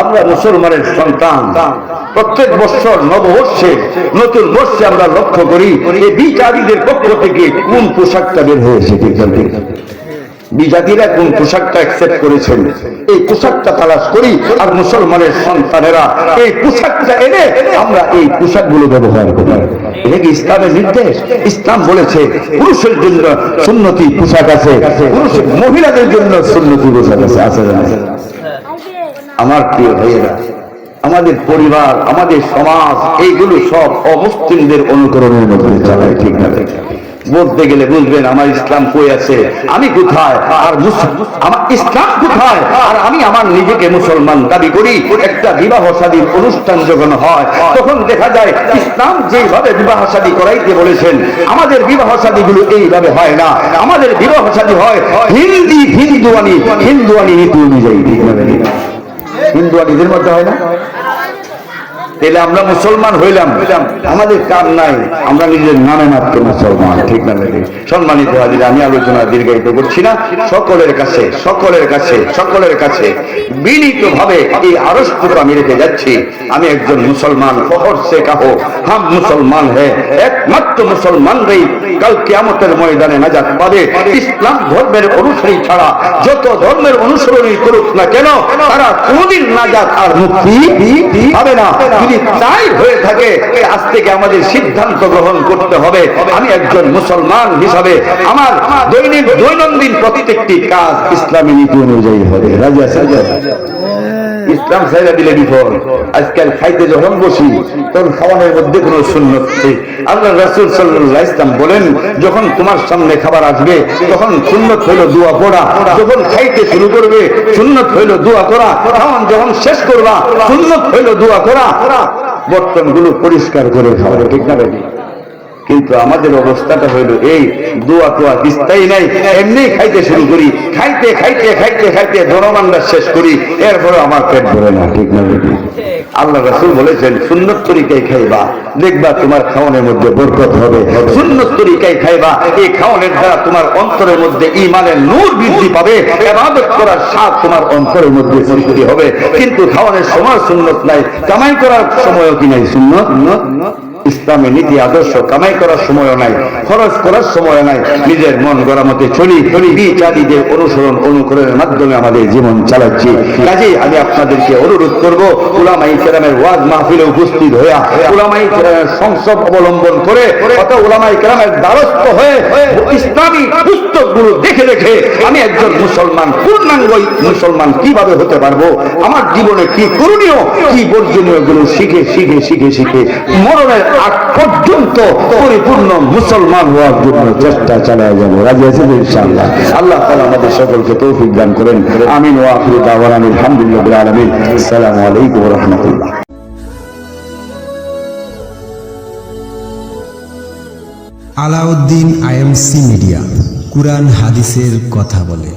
আমরা মুসলমানের সন্তান। প্রত্যেক বছর নববর্ষে, নতুন বর্ষে আমরা লক্ষ্য করি, এই বিজাতিদের পক্ষ থেকে কোন পোশাকটা বের হয়েছে বিজাতিরা কোন পোশাকটা অ্যাকসেপ্ট করেছেন? এই পোশাকটা তালাশ করি আর মুসলমানের সন্তানেরা এই পোশাকটা এনে আমরা এই পোশাকগুলো ব্যবহার করি এটা কি ইসলামের নির্দেশ? ইসলাম বলেছে, পুরুষের জন্য সুন্নতি পোশাক আছে মহিলাদের জন্য সুন্নতি পোশাক আছে আছে? আমার প্রিয় ভাইয়েরা, আমাদের পরিবার, আমাদের সমাজ, এইগুলো সব অমুসলিমদের অনুকরণের মধ্যে চালায়, ঠিক না? বলতে গেলে বুঝবেন, আমার ইসলাম কই আছে? আমি কোথায়? আর আমার ইসলাম কোথায়? আর আমি আমার নিজেকে মুসলমান দাবি করি, একটা বিবাহ শাদীর অনুষ্ঠান যখন হয়, তখন দেখা যায় ইসলাম যেভাবে বিবাহ শাদী করাইতে বলেছেন, আমাদের বিবাহ শাদীগুলো এইভাবে হয় না। আমাদের বিবাহ শাদী হয় হিন্দি হিন্দুয়ানি হিন্দুয়ানি নীতি অনুযায়ী, ঠিক না ঠিক? ঈদের মধ্যে হয় না? তাহলে আমরা মুসলমান হইলাম। আমাদের কাম নাই। আমরা নিজের নামে মাত্র মুসলমান, ঠিক না নাকি সম্মানিত হাজির, আমি আলোচনা দীর্ঘায়িত করছি না। সকলের কাছে সকলের কাছে সকলের কাছে বিনীত ভাবে এই আরস্তটা আমি রেখে যাচ্ছি। আমি একজন মুসলমান, ফখর সে কাহো হাম মুসলমান হে। একমাত্র মুসলমানরাই কাল কিয়ামতের ময়দানে নাজাত পাবে। ইসলাম ধর্মের অনুসারী ছাড়া যত ধর্মের অনুসরণই করুক না কেন, তারা কোনদিন নাজাত আর মুক্তি পাবে না। যদি তাই হয়ে থাকে আজ থেকে আমাদের সিদ্ধান্ত গ্রহণ করতে হবে। আমি একজন মুসলমান হিসাবে আমার দৈনিক দৈনন্দিন প্রত্যেকটি কাজ ইসলামী নীতি অনুযায়ী হবে। রাজা সাজা ইসলাম সাইরা দিলে বিফল আজকাল খাইতে যখন বসি, তখন খাওয়ানোর মধ্যে কোনো সুন্নত নেই। আল্লাহ রাসূল সাল্লাল্লাহু ইসলাম বলেন, যখন তোমার সামনে খাবার আসবে, তখন সুন্নত হইল দোয়া পড়া। যখন খাইতে শুরু করবে, সুন্নত হইল দোয়া করা। খাওয়ান যখন শেষ করবা, সুন্নত হইল দোয়া করা। বর্তনগুলো পরিষ্কার করে খাওয়া ঠিক না কিন্তু আমাদের অবস্থাটা হইল এই, দোয়া টোয়া কিস্তাই নাই। এমনি খাইতে শুরু করি। খাইতে খাইতে খাইতে খাইতে ধনমানরা শেষ করি। এরপরে আমার পেট ভরে না, ঠিক না আল্লাহ রাসূল বলেছেন সুন্নত তরিকায় খাইবা। দেখবা তোমার খাওয়ানোর মধ্যে বরকত হবে। সুন্নত তরিকায় খাইবা। এই খাওয়ানোর দ্বারা তোমার অন্তরের মধ্যে ইমানের নূর বৃদ্ধি পাবে। ইবাদত করার স্বাদ তোমার অন্তরের মধ্যে সৃষ্টি হবে। কিন্তু খাওয়ানোর সময় সুন্নত নাই। কামাই করার সময়ও কি নাই? সুন্নত? ইসলামী নীতি, আদর্শ কামাই করার সময় নাই, খরচ করার সময় নাই, নিজের মন গড়া মতে চলি বিচারীদের অনুসরণ, অনুকরণের মাধ্যমে আমাদের জীবন চালাচ্ছি। কাজেই আমি আপনাদেরকে অনুরোধ করব উলামাই কেরামের ওয়াজ মাহফিলে উপস্থিত হইয়া উলামাই কেরামের সংসদ অবলম্বন করে অত উলামাই কেরামের দ্বারস্থ হয়ে ইসলামী পুস্তকগুলো দেখে দেখে আমি একজন মুসলমান পূর্ণাঙ্গ মুসলমান কীভাবে হতে পারব? আমার জীবনে কি করণীয়? কি বর্জনীয়গুলো শিখে শিখে শিখে শিখে মরণের আগ পর্যন্ত পরিপূর্ণ মুসলমান হওয়ার জন্য চেষ্টা চালায় যাব। রাজি আছেন ইনশাআল্লাহ? আল্লাহ তাআলা আমাদের সকলকে তৌফিক দান করেন। আমিন ওয়া আখিরু দাওয়ানা আলহামদুলিল্লাহি রাব্বিল আলামিন। আসসালামু আলাইকুম রাহমাতুল্লাহ। আলাউদ্দিন আইএমসি মিডিয়া, কুরআন হাদিসের কথা বলে।